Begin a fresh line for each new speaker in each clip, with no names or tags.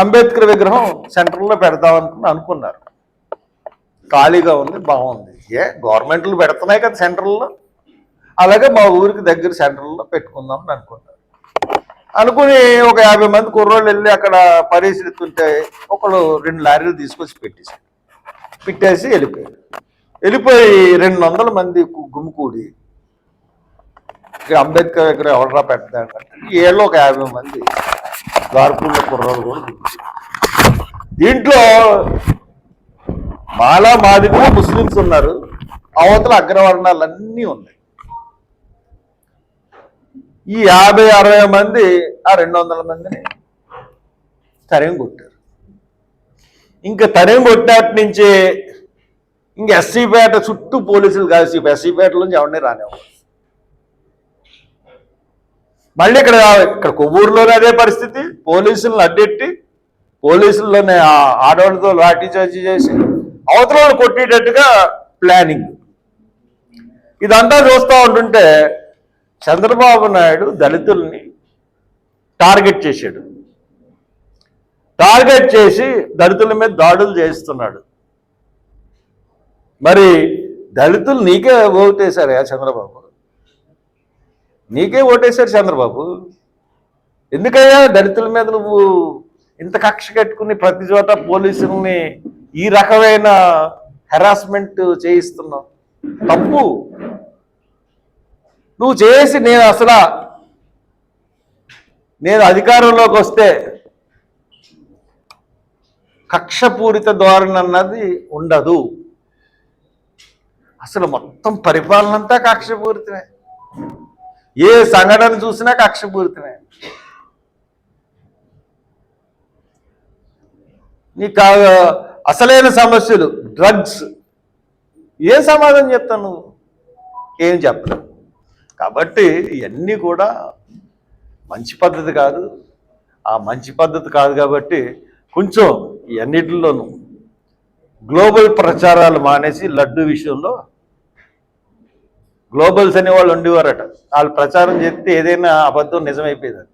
అంబేద్కర్ విగ్రహం సెంటర్లో పెడదామనుకుని అనుకున్నారు. ఖాళీగా ఉంది బాగుంది. ఏ గవర్నమెంట్లు పెడుతున్నాయి కదా సెంటర్లో. అలాగే మా ఊరికి దగ్గర సెంటర్లో పెట్టుకుందాం అని అనుకున్నారు. అనుకుని ఒక యాభై మంది కుర్రోళ్ళు వెళ్ళి అక్కడ పరిశీలిస్తుంటే ఒకళ్ళు రెండు లారీలు తీసుకొచ్చి పెట్టేశారు. పెట్టేసి వెళ్ళిపోయారు. వెళ్ళిపోయి రెండు వందల మంది గుమ్మికూడి అంబేద్కర్ దగ్గర ఎవడరా పెట్టడానికి ఏళ్ళు ఒక యాభై మంది ద్వారపుల్లో కుర్రాలు కూడా దీంట్లో మాలా మాదిగా ముస్లిమ్స్ ఉన్నారు. అవతల అగ్రవర్ణాలన్నీ ఉన్నాయి. ఈ యాభై అరవై మంది ఆ రెండు వందల మందిని తరేం కొట్టారు. ఇంకా తరేం కొట్టినట్టు నుంచి ఇంక ఎస్సీపేట చుట్టూ పోలీసులు కాసి ఎస్సీపేటలోంచి ఎవరిని రానివ్వరు. మళ్ళీ ఇక్కడ ఇక్కడ కొవ్వూరులోనే అదే పరిస్థితి. పోలీసులను అడ్డెట్టి పోలీసుల్లోనే ఆడవాళ్ళతో లాఠీ చార్జీ చేసి అవతల వాళ్ళు కొట్టేటట్టుగా ప్లానింగ్. ఇదంతా చూస్తూ ఉంటుంటే చంద్రబాబు నాయుడు దళితుల్ని టార్గెట్ చేశాడు. టార్గెట్ చేసి దళితుల మీద దాడులు చేస్తున్నాడు. మరి దళితులు నీకే ఓటేశారయా చంద్రబాబు? నీకే ఓటేశారు చంద్రబాబు. ఎందుకయ్యా దళితుల మీద నువ్వు ఇంత కక్ష కట్టుకుని ప్రతి చోట పోలీసుల్ని ఈ రకమైన హెరాస్మెంట్ చేయిస్తున్నావు? తప్పు. నువ్వు చేసి నేను అసలు నేను అధికారంలోకి వస్తే కక్షపూరిత ధోరణి అన్నది ఉండదు. అసలు మొత్తం పరిపాలన అంతా కక్షపూరితమే. ఏ సంఘటన చూసినా కక్షపూరితమే నీకు అసలైన సమస్యలు డ్రగ్స్ ఏం సమాధానం చెప్తాను నువ్వు? ఏం చెప్పలేవు. కాబట్టి ఇవన్నీ కూడా మంచి పద్ధతి కాదు. ఆ మంచి పద్ధతి కాదు కాబట్టి కొంచెం ఇవన్నిటిలోనూ గ్లోబల్ ప్రచారాలు మానేసి లడ్డు విషయంలో గ్లోబల్స్ అనే వాళ్ళు ఉండేవారట. వాళ్ళు ప్రచారం చేస్తే ఏదైనా అబద్ధం నిజమైపోయేదట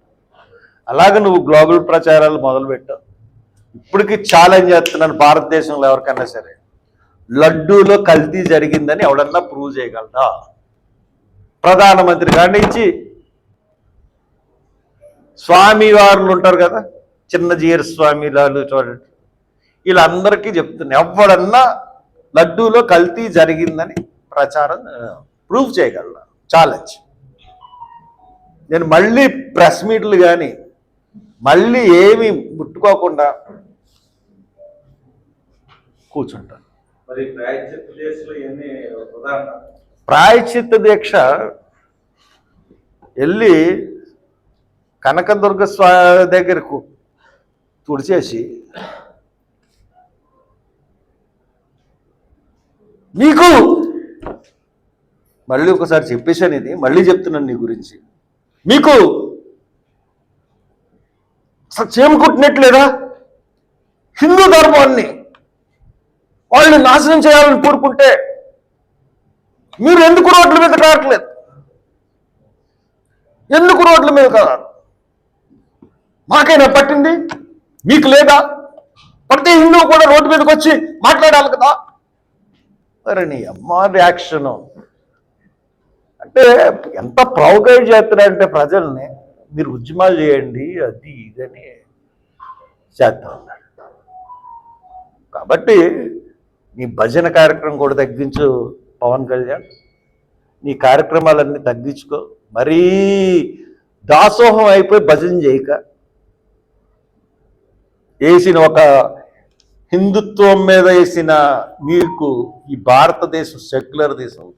అలాగే నువ్వు గ్లోబల్ ప్రచారాలు మొదలుపెట్టావు ఇప్పటికి ఛాలెంజ్ చేస్తున్నాను భారతదేశంలో ఎవరికైనా సరే. లడ్డూలో కల్తీ జరిగిందని ఎవడన్నా ప్రూవ్ చేయగలరా ప్రధానమంత్రి కాడి స్వామివారులు స్వామి వారులు ఉంటారు కదా చిన్న జీర స్వామి లాలు చూడండి. వీళ్ళందరికీ చెప్తున్నా ఎవడన్నా లడ్డూలో కల్తీ జరిగిందని ప్రచారం ప్రూవ్ చేయగలరా ఛాలెంజ్ నేను మళ్ళీ ప్రెస్ మీట్లు కానీ మళ్ళీ ఏమి ముట్టుకోకుండా కూర్చుంటాను
ప్రాయశ్చిత్త
దీక్ష వెళ్ళి కనకదుర్గ స్వా దగ్గరకు తుడిచేసి నీకు మళ్ళీ ఒకసారి చెప్పేశాను ఇది మళ్ళీ చెప్తున్నాను నీ గురించి. మీకు అసలు చేమ హిందూ ధర్మాన్ని వాళ్ళని నాశనం చేయాలని కోరుకుంటే మీరు ఎందుకు రోడ్ల మీద కావట్లేదు ఎందుకు రోడ్ల మీద కాదు మాకైనా పట్టింది? మీకు లేదా? ప్రతి హిందూ కూడా రోడ్డు మీదకి వచ్చి మాట్లాడాలి కదా? మరి నీ అమ్మ రియాక్షను అంటే ఎంత ప్రౌగైడ్ చేస్తున్నారంటే ప్రజల్ని మీరు ఉద్యమాలు చేయండి అది ఇదని చేస్తా ఉన్నాడు కాబట్టి నీ భజన కార్యక్రమం కూడా తగ్గించు పవన్ కళ్యాణ్. నీ కార్యక్రమాలన్నీ తగ్గించుకో. మరీ దాసోహం అయిపోయి భజన చేయక. వేసిన ఒక హిందుత్వం మీద వేసిన మీకు ఈ భారతదేశం సెక్యులర్ దేశం.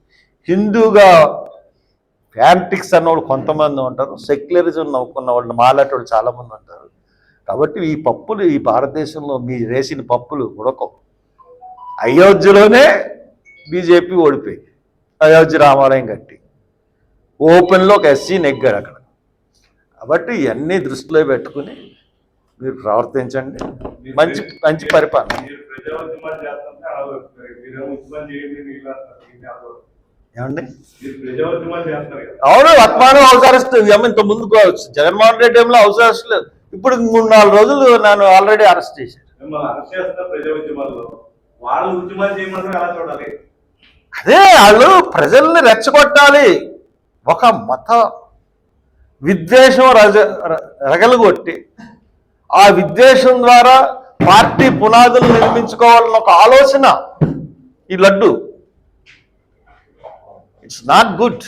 హిందూగా ఫ్యాంటిక్స్ అన్నవాళ్ళు కొంతమంది ఉంటారు సెక్యులరిజం నవ్వుకున్న వాళ్ళు మాలాటోళ్ళు చాలామంది ఉంటారు. కాబట్టి ఈ పప్పులు ఈ భారతదేశంలో మీ వేసిన పప్పులు ఉడకం అయోధ్యలోనే బీజేపీ ఓడిపోయి అయోధ్య రామాలయం కట్టి. ఓపెన్లో ఒక ఎస్సీ నెగ్గాడు అక్కడ. కాబట్టి ఇవన్నీ దృష్టిలో పెట్టుకుని మీరు ప్రవర్తించండి. మంచి మంచి పరిపాలన. ఏమండి? అవును వర్తమానం హౌస్ అరెస్ట్ ఏమో ఇంత ముందు జగన్మోహన్ రెడ్డి టైంలో హౌస్ అరెస్ట్ లేదు. ఇప్పుడు మూడు నాలుగు రోజులు నన్ను ఆల్రెడీ అరెస్ట్ చేశారు. అదే వాళ్ళు ప్రజల్ని రెచ్చగొట్టాలి. ఒక మత విద్వేషం రజ రగలగొట్టి ఆ విద్వేషం ద్వారా పార్టీ పునాదులు నిర్మించుకోవాలన్న ఒక ఆలోచన. ఈ లడ్డు. ఇట్స్ నాట్ గుడ్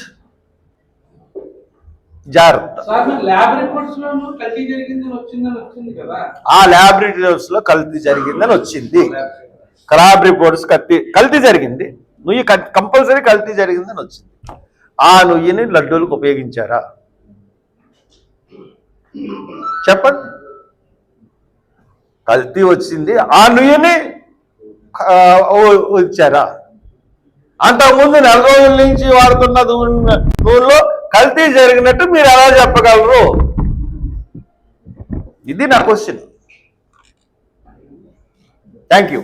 జాగ్రత్త.
మరి ల్యాబ్ రిపోర్ట్స్
ఆ లో కల్తీ జరిగిందని వచ్చింది. క్రాబ్ రిపోర్ట్స్ కల్తీ కల్తీ జరిగింది. నుయ్యి కంపల్సరీ కల్తీ జరిగిందని వచ్చింది. ఆ నుయ్యిని లడ్డూలకు ఉపయోగించారా? చెప్పండి. కల్తీ వచ్చింది. ఆ నుయ్యిని ఆ, ఇచ్చారా? అంతకుముందు నెల రోజుల నుంచి వాడుతున్న నూనెలో కల్తీ జరిగినట్టు మీరు ఎలా చెప్పగలరు? ఇది నా క్వశ్చన్ థ్యాంక్ యూ